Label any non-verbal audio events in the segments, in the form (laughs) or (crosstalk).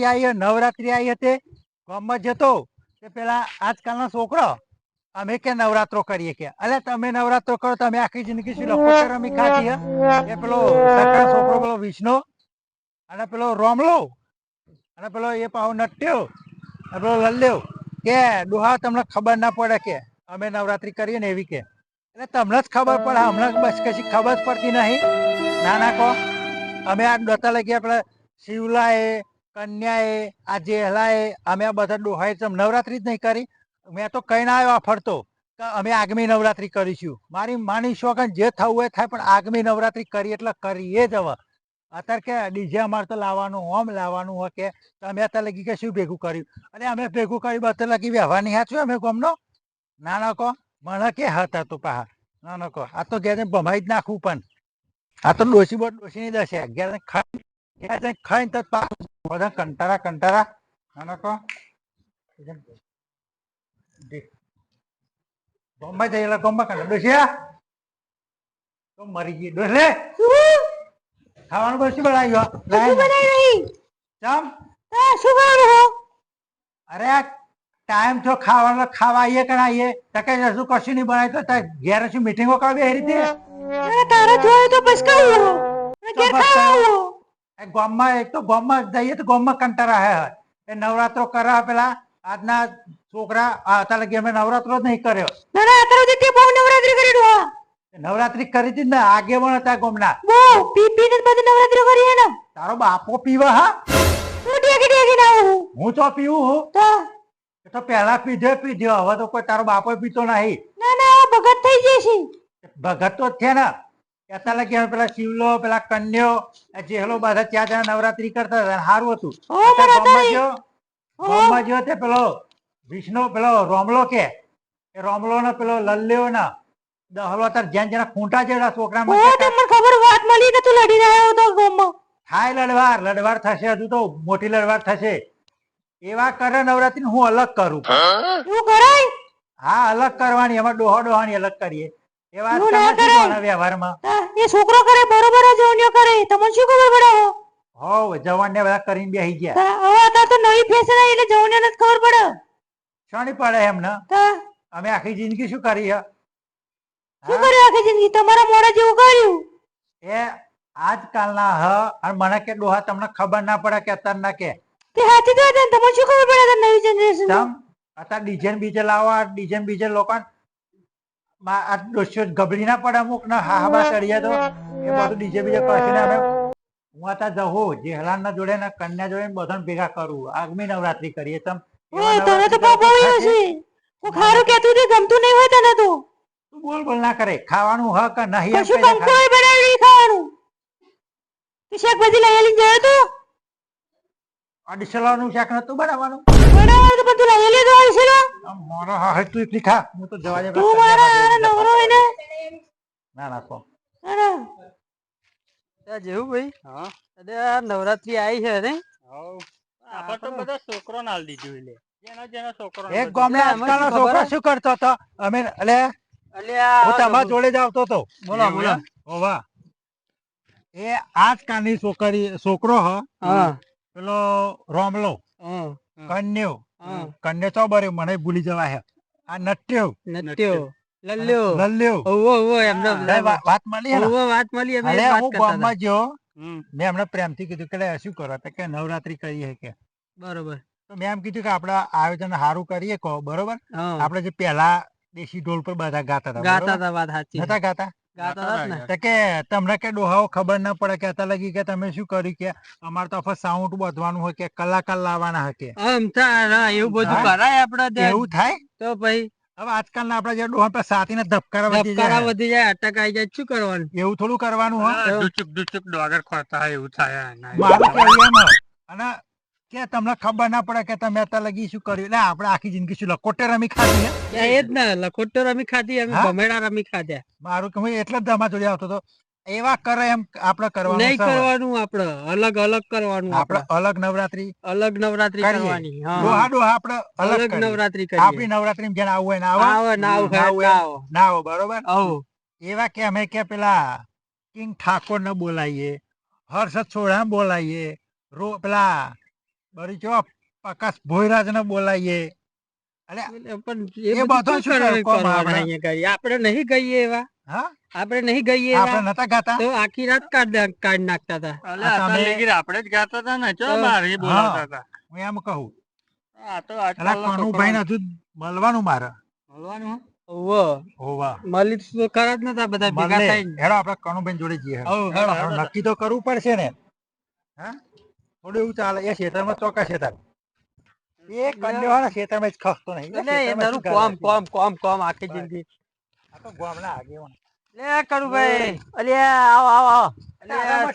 નવરાત્રી આવી નવરાત્રી આવી હતી ગામમાં જતો તે પેલા આજકાલનો છોકરો, અમે કે નવરાત્રો કરીએ કે. અલે તમે નવરાત્રો કરો તમે આખી જિંદગી શું લખોટે અમે ખાધી એ પેલો છોકરો, પેલો વિષ્ણુ, અને પેલો રોમલો, અને પેલો એ પાહો નટ્યો, અને પેલો લલ્લ્યો કે ડોહા તમને ખબર ના પડે કે અમે નવરાત્રી કરીએ ને એવી કે. એટલે તમને જ ખબર પડે હમણાં બસ કશી ખબર જ પડતી નહીં. ના ના કહો. અમે આ દોતા લઈ ગયા પેલા શિવલાએ કન્યાએ, આ જેહલાએ, અમે આ બધા ડોહાએ નવરાત્રી જ નહીં કરી. મેં તો કઈ ના આવ્યો ફરતો કે અમે આગમી નવરાત્રી કરીશું. મારી માની શોખન જે થવું એ થાય, પણ આગમી નવરાત્રી કરી એટલે કરીએ જ હવે. અત્યારે કે ડીજે અમારે તો લાવવાનું હોમ લાવવાનું હોય કે અમે અત્યારે લગી કે શું ભેગું કર્યું? અને અમે ભેગું કર્યું અત્યારે લગી વ્યવહાર નહીં હાચું અમે ગમનો? ના ના કહો મને કે હતા તું પાહા. ના ના કહો આ તો ઘેર ભમાઈ જ નાખવું પણ. આ તો ડોસી બોટ ડોસી દશે. ઘેર ખાઈ ખાઈ તો પાછું કંટારા ના ના કહો ગોમ્બા જયેલા ગોમ્બા કંટા ડોસિયા તો મરી ગઈ. ડોસ ખાવાનું બસ બનાવ્યો ચમ? અરે ટાઈમ થયો ખાવાનો ખાવા આવીએ કે ના આવીએ તો કે શું કશું નહીં બનાવી તો તાર ઘેર શું મીટિંગો કરવી એ રીતે તો બસ એ ગામમાં એક તો ગામમાં જઈએ તો ગામમાં કંટારા હે એ નવરાત્રો કરા પેલા આજના છોકરા આ અત્યારે લગી અમે નવરાત્રો જ નહીં કર્યો. નવરાત્રી કરી દો નવરાત્રી કરી હતી ને આગે પણ હતા ગોમના. પી પી નવરાત્રી કરી એને તારો બાપો પીવા હા? હું હું તો પીવું હું? એ તો પહેલા પીધો પીધો હવે તો કોઈ તારો બાપો પીતો નહીં. ના ના ભગત તો જ છે ને. અત્યારે લગી પેલા શિવલો પેલા કન્યો જેહલો બધા ત્યાં ત્યાં નવરાત્રી કરતા હતા સારું હતું. ગામમાં ગયો તે પેલો વિષ્ણુ પેલો રોમલો કે એ રોમલો ને પેલો લલ્લ્યો ને દહલો અત્યારે જેન જેના ખૂંટા જેવડા છોકરા થાય લડવાર લડવાર થશે હજુ તો મોટી લડવાર થશે. એવા કરે નવરાત્રી હું અલગ કરું. હા? અલગ કરવાની એમાં ડોહા ડોહાની અલગ કરીએ. એવા શું કરાય. વ્યવહારમાં? એ છોકરો કરે બરોબર જ ઓન્યો કરે. તમને શું ખબર પડે હો? હોવ જવાન ને બધા કરીને બેહી ગયા. હવે અત્યારે તો નવી ફેશન આવી એટલે જવાનોને જ ખબર પડે. શાણી પડે એમને? અમે આખી જિંદગી શું કરી હે? શું? કર્યું આખી જિંદગી? તમારા મોડા જેવું કર્યું. એ આજકાલના હ અને મને કે ડોહા તમને ખબર ના પડે કે અત્યારના કે? તે હાથી તો તમને શું ખબર પડે નવી જનરેશન તમ અત્યારે ડીજે બીજે લાવવા ડીજે બીજે લોકો આ ડોસ્યો ગબડી ના પડે અમુક ના હા હા ચડીએ તો. એ બધું ડીજે બીજે કસીને અમે હું અત્યારે જવું જેહલાન ના જોડે ને કન્યા જોડે બધાને ભેગા કરું. આગમી નવરાત્રી કરીએ. તમ તને તો પાપ. છે? હું ખારું કેતું તે ગમતું નહીં હોય તને તો. તું બોલ બોલ ના કરે. ખાવાનું હક નહીં કશું કહીને કંકુ બનાવી ખાવાનું. તું શાકભાજી લઈ તો? અડીસલાનું શાક નતું બનાવવાનું? બનાવવાનું પણ તું લઈ આલી તો આવશે મારો હા તું એકલી ખા. હું તો જવા દે તું મારા હારે નવરો હોય ને ના ના કહો અરે, ત્યાં જેવું ભાઈ? હા અરે આ નવરાત્રી આવી છે ને હવ. તો બધા છોકરો નાલ દીધું એટલે જેનો જેનો છોકરો એક બધું. આજકાલનો શું છોકરો શું કરતો હતો? અમે એટલે અલ્યા હું તમારા જોડે જ આવતો હતો. બોલો બોલો. એમ? ઓવા એ આજકાલની છોકરી છોકરો હ હા. પેલો રોમલો. હા. કન્યો કન્યો તો બરે મને ભૂલી જવા હે. આ નટ્યો નટ્યો લલ્લ્યો. લલ્લ્યો. ઓવો ઓવો એમનો વાત મળી ઓવો વાત મળી અમે જ વાત હું ગામમાં ગયો મેં હમણાં પ્રેમથી કીધું કે શું કરો? કે નવરાત્રી કરીએ કે. બરોબર. તો મેં એમ કીધું કે આપણે આયોજન સારું કરીએ કહો બરોબર? હા. આપણે જે પહેલા દેશી ઢોલ પર બધા ગાતા હતા ગાતા હતા વાત સાચી. નતા ગાતા? જ કે તમને કે ડોહાઓ ખબર ના પડે કે અત્યારે લગી કે તમે શું કર્યું કે અમારે તો આખો સાઉન્ડ બધવાનું હોય કે કલાકાર લાવવાના હકે. આમ થાય એવું બધું કરાય આપડે એવું થાય? તો ભાઈ હવે આજકાલના આપણા જે ડોહા પર સાથીને ધબકારા વધી જાય. વધી જાય અટક આવી જાય શું કરવાનું? એવું થોડું કરવાનું હોય ડુચુક ડુચુક ડોગર ખોરતા એવું થાય મારું કહેવું એમ અને કે તમને ખબર ના પડે કે તમે અત્યારે લગી શું કર્યું? એટલે આપણે આખી જિંદગી શું લકોટે રમી ખાધી એ જ ને લકોટે રમી ખાધી અમે ભમેડા રમી ખાધ્યા મારું કે હું એટલે જ ધમા જોડે આવતો હતો. એવા કરે એમ આપણે કરવાનું નહીં કરવાનું આપણે અલગ અલગ કરવાનું આપણે અલગ નવરાત્રી અલગ નવરાત્રી કરવાની હા. ડોહા ડોહા આપણે અલગ નવરાત્રી કરીએ. આપણી નવરાત્રી જેને આવું હોય ને આવો આવો ના આવો ના આવો ના આવો બરોબર? આવો. એવા કે અમે કે પેલા કિંગ ઠાકોર ને બોલાઈએ હર્ષદ સોઢા બોલાઈએ રો પેલા બરી ચો પ્રકાશ ભોયરાજ ને બોલાવીએ આપણે? નહીં ગઈએ એવા? હા? આપણે નહીં ગઈએ આપણે નતા ગાતા? તો આખી રાત કાઢ કાઢ નાખતા હતા. આપણે જ ગાતા હતા ને ચો તો- બોલાતા હતા? હું એમ કહું. આ તો કનુભાઈ ને હજુ મળવાનું મારે. મળવાનું? ઓવો હોવા. મળી તો ખરા જ નતા બધા ભેગા. થઈને. હેડો આપણે કનુભાઈ જોડે જઈએ. હેડો. નક્કી તો કરવું પડશે ને. હા? થોડું એવું ચાલે. એ ખેતરમાં ચોક્કસ ખેતર. એ કન્યાવાળા ખેતરમાં જ ખસતો નહીં. એટલે એ તારું શું કોમ? કોમ કોમ કોમ આખી જિંદગી. આ તો ગામના આગેવાન. લે કરું ભાઈ. અલ્યા આવો આવો આવો.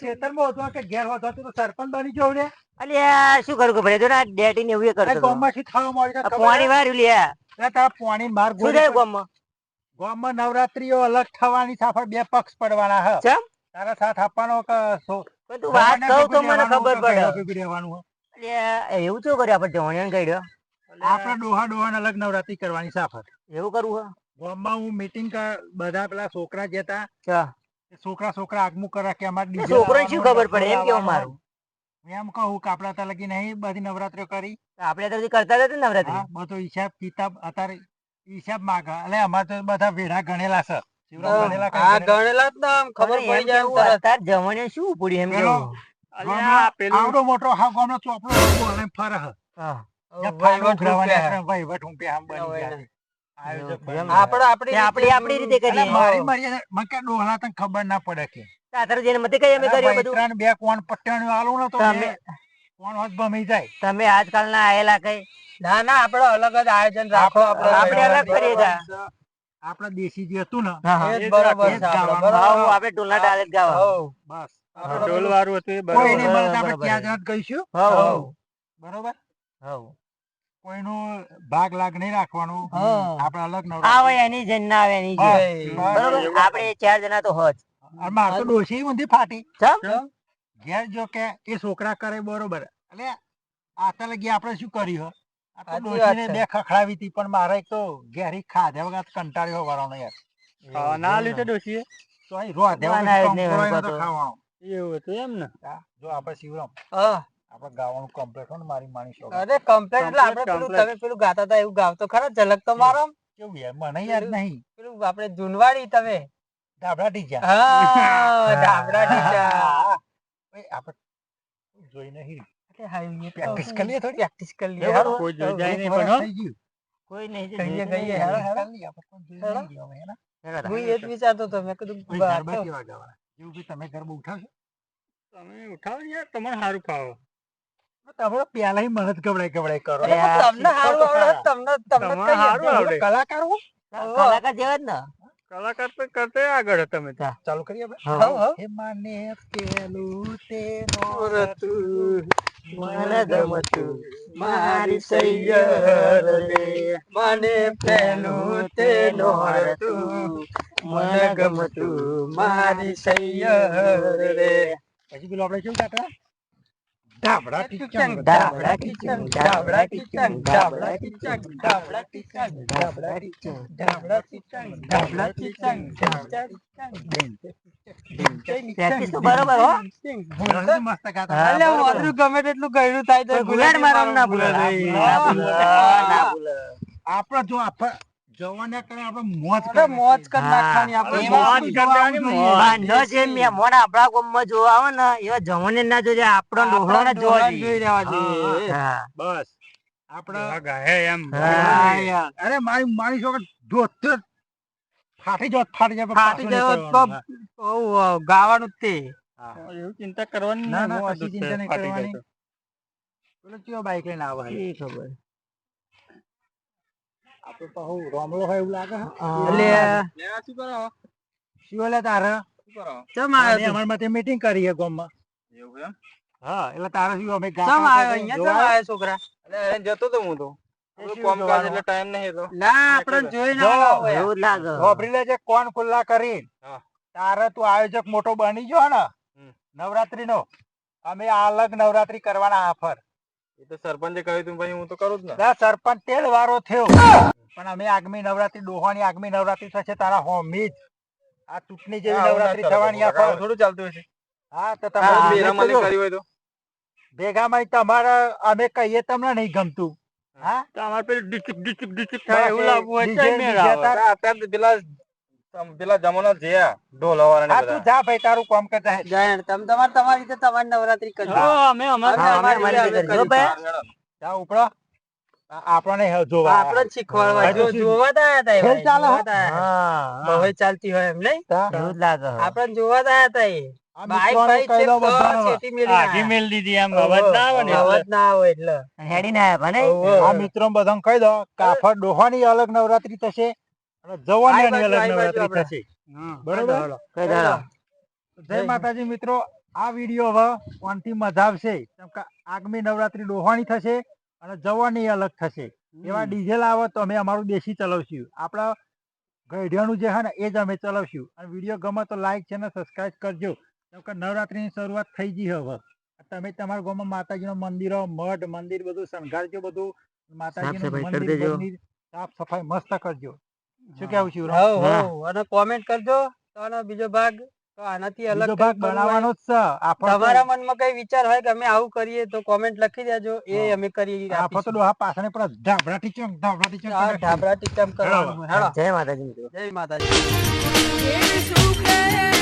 ખેતરમાં હતો કે ઘેર હતો તો સરપંચ બની જવું રે અલ્યા શું કરું ભાઈ? જો ના ડેટી ને એવું એ કરતો હતો. ગામમાંથી થવા મળી પોણી વાર્યું લ્યા એટલે તારા પાણી માર શું ગોળી ગામમાં? ગામમાં નવરાત્રીઓ અલગ થવાની સાફળ બે પક્ષ પડવાના હ. તારા સાથ આપવાનો કે તું વાત કહું તો મને ખબર પડે. અલ્યા એવું શું કર્યું આપણે જવાનિયાને કહ્યું આપણે ડોહા ડોહાને અલગ નવરાત્રી કરવાની સાફર એવું કરવું ગામમાં હું મીટિંગ બધા પેલા છોકરા જે હતા હે એ છોકરા છોકરા આગમું કરા કે અમારે છોકરો શું ખબર પડે? એમ કેવું મારું? એમ કહું કે આપડા ત્યાં લગી નહીં બધી નવરાત્રીઓ કરી. આપણે તો કરતા હતા નવરાત્રી? બધો હિસાબ કિતાબ અત્યારે હિસાબ માગા એટલે અમારે તો બધા વેઢા ગણેલા છે. ખબર પડી જાય તરત તાર. એમ જો અલ્યા ના પડે કે. બે કોણ પટ્ટાણું ને તો કોણ હોત ભમી જાય? તમે આજકાલ ના આયેલા કઈ? ના ના આપડે અલગ જ આયોજન રાખો આપડે અલગ કરીએ આપડા દેશી જે હતું ને ભાગ લાગ નહીં રાખવાનો. આપણે અલગ ના આવે એની જન. ચાર જણા તો હજ માર ડોસી ફાટી. ઘેર જો કે છોકરા કરે બરોબર. એટલે આતા લગી આપડે શું કર્યું? તો. બે ખખડાવી હતી પણ મારે એક તો ઘેરી ખાધે વગર કંટાળ્યો વાળાનો યાર. ના લીધે ડોસીએ તો અહીં તો તો. ખાવાનો. એવું હતું એમ ને. જો આપણે શિવરામ. હા. આપણે ગાવાનું કમ્પ્લીટ હોય ને મારી માની શકો અરે કમ્પ્લેટ એટલે આપણે પેલું તમે પેલું ગાતા હતા એવું ગાવતો ખરા? ઝલક તો મારો? કેવું? યાર? મને યાદ નહીં. પેલું આપણે જુનવાડી તમે? ડાબડા ટીચા હા (laughs) ડાબડા ટીચા (laughs) આપણે જોઈ નહીં તો પ્રેક્ટિસ તમે ગરબો ઉઠાવશો? મહેનત ગબડાઈ ગબડાઈ કરો. તમને તમને તમને કલાકાર કલાકાર જેવા જ ને. કલાકાર તો કરતે આગળ તમે ત્યાં ચાલુ કરીએ હે. માને પેલું તે. મને ગમતું મારી સૈયર રે મને પેલું તે નોરતું. મને ગમતું મારી સૈયર રે પછી પેલું આપણે શું કાકા? ધાબળા ટીચંગ, ધાબળા ટીચંગ, ધાબળા ટીચંગ, ધાબળા ટીચંગ, ધાબળા ટીચંગ, ધાબળા ટીચંગ, ધાબળા ટીચંગ, ધાબળા ટીચંગ, ધાબળા ટીચંગ. બરોબર હો મસ્ત ગાતા. હા, અલ્યા ગમે તેટલું ગયડું થાય તો ગુલાડ મારવાનું ના ભૂલે. ભૂલે ના ભૂલે, ના ભૂલે. આપણે જો આપણે જવાના કરે આપણે મોજ કરી હા. નાખવાની આપણે મોજ એમાં કરી દેવાની, જોવા મોજ. બાંધો છે મહેમાન આપણા ગામમાં જોવા આવે ને એવા જવાને ના જોજે આપણો ડોહળો ના જોવા જોઈ રહ્યા છે બસ. આપણે ગાહે એમ. અરે મારી મારી છોકર જોત ફાટી જોત ફાટી જાય ફાટી જાય તો ગાવાનું જ તે. એવું ચિંતા કરવાની ના, ના, ચિંતા નહીં કરવાની. કયો બાઈક લઈને આવવાની ખબર. આપડે તો રોમલો હોય એવું લાગે એટલે શું કરો શિવલે તારે? ચમ આવ્યો માટે મીટિંગ કરી હે ગામમાં હા એટલે તારે શું અમે ચમ આવ્યો અહીંયા ચમ આવ્યો છોકરા? એટલે જતો તો હું તો. નવરાત્રી નો. અમે અલગ નવરાત્રી કરવાના આફર એ તો સરપંચે કહ્યું તું ભાઈ હું તો કરું જ ને. સરપંચ તેલ વારો થયો. પણ અમે આગમી નવરાત્રી ડોહાની આગમી નવરાત્રી થશે તારા હોમી જ. આ ચૂંટણી જેવી નવરાત્રી થવાની આફર થોડું ચાલતું હશે. હા તો તમારે તમે કરી હોય તો. ભેગા માં તમારે અમે કહીએ તમને નહીં ગમતું. હા? તો અમારે પેલું ડિસ્ટ્રિક્ટ ડિસ્ટ્રિક્ટ ડિસ્ટ્રિક્ટ થાય એવું લાવવું લાગવું હોય આ પેલા પેલા જમાનો જયા ઢોલ તું જા ભાઈ તારું કામ કરતા. તમ તમાર તમારી રીતે તમારી નવરાત્રી કરજો હા, અમે અમારે હા, અમે અમારી અમારી રીતે રીતે કરજો. કરીશું. જા ઉપડો આપણને જોવા આપણે શીખવાડવા જો એ ચાલે હે? ચાલતી હોય એમ નહીં. આપણે જોવા તા એ બાઈક બાઈક છે તો બધાને. મેલી આગી ના મેલ દીધી એમ અવાજ ના આવે ને. એટલે. અવાજ ના આવે આ મિત્રો બધાને કહી દો કાફર ડોહાની અલગ નવરાત્રી થશે જવાની આઈ બાજુ, અલગ આઈ બાજુ નવરાત્રી આપણે. થશે બરોબર? જય માતાજી મિત્રો. આ વીડિયો હવે કોણથી મજા આવશે કેમ કે આગામી નવરાત્રી ડોહાની થશે અને જવાની અલગ થશે. એવા ડીઝેલ આવે તો અમે અમારું દેશી ચલાવશું. આપણા ગઢિયાનું જે છે ને એ જ અમે ચલાવશું. અને વીડિયો ગમે તો લાઈક છે ને સબસ્ક્રાઇબ કરજો. કેમ કે નવરાત્રીની શરૂઆત થઈ ગઈ હવે. તમે તમારા ગામમાં માતાજીનું મંદિરો મઢ મંદિર બધું શણગારજો બધું. માતાજીનું. મંદિર સાફ સફાઈ મસ્ત કરજો. શું કેવું છું. અને કોમેન્ટ કરજો તો આનો બીજો ભાગ. તો આનાથી અલગ ભાગ બનાવવાનો જ છે. તમારા મનમાં કઈ વિચાર હોય કે અમે આવું કરીએ તો કોમેન્ટ લખી દેજો. એ અમે કરી આપણે તો આ પાછળ પણ ધાબળા ટીચમ ધાબળા ટીચમ. આ ઢાબરા ટીચમ કરવાનું. જય માતાજી જય માતાજી. સુખ